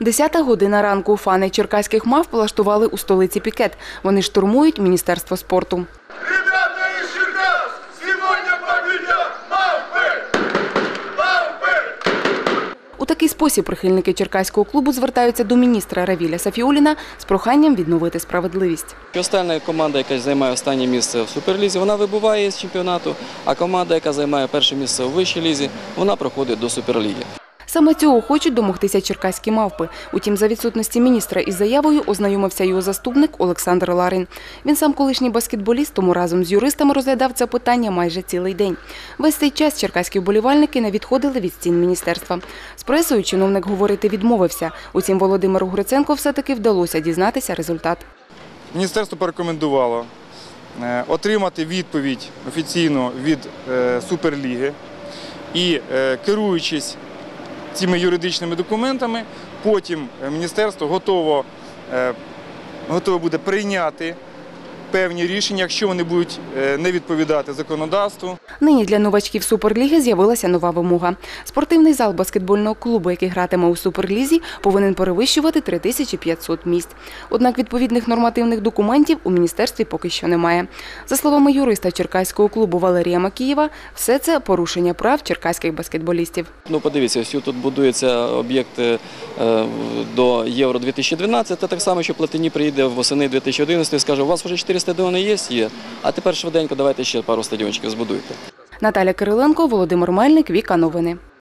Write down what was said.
Десята година ранку фани черкаських мав влаштували у столиці пікет. Вони штурмують Міністерство спорту. У такий спосіб прихильники черкаського клубу звертаються до міністра Равіля Сафіуліна з проханням відновити справедливість. Остання команда, яка займає останнє місце в Суперлізі, вона вибуває з чемпіонату, а команда, яка займає перше місце у вищій лізі, вона проходить до Суперліги. Саме цього хочуть домогтися черкаські мавпи. Утім, за відсутності міністра із заявою ознайомився його заступник Олександр Ларин. Він сам колишній баскетболіст, тому разом з юристами розглядав це питання майже цілий день. Весь цей час черкаські вболівальники не відходили від стін міністерства. З пресою чиновник говорити відмовився. Утім, Володимиру Гриценко все-таки вдалося дізнатися результат. Міністерство порекомендувало е, отримати відповідь офіційно від е, Суперліги і, е, керуючись цими юридичними документами, потім е, міністерство готово, е, готове буде прийняти певні рішення, якщо вони будуть е, не відповідати законодавству. Нині для новачків Суперліги з'явилася нова вимога. Спортивний зал баскетбольного клубу, який гратиме у Суперлізі, повинен перевищувати 3500 місць. Однак відповідних нормативних документів у міністерстві поки що немає. За словами юриста черкаського клубу Валерія Макієва, все це порушення прав черкаських баскетболістів. Ну, подивіться, ось тут будується об'єкт е, до Євро 2012, та так само, що Платині приїде восени 2011 і скаже, у вас вже 4 стадіони є? Є. А тепер швиденько давайте ще пару стадіончиків збудуйте. Наталя Кириленко, Володимир Мельник, Віка Новини.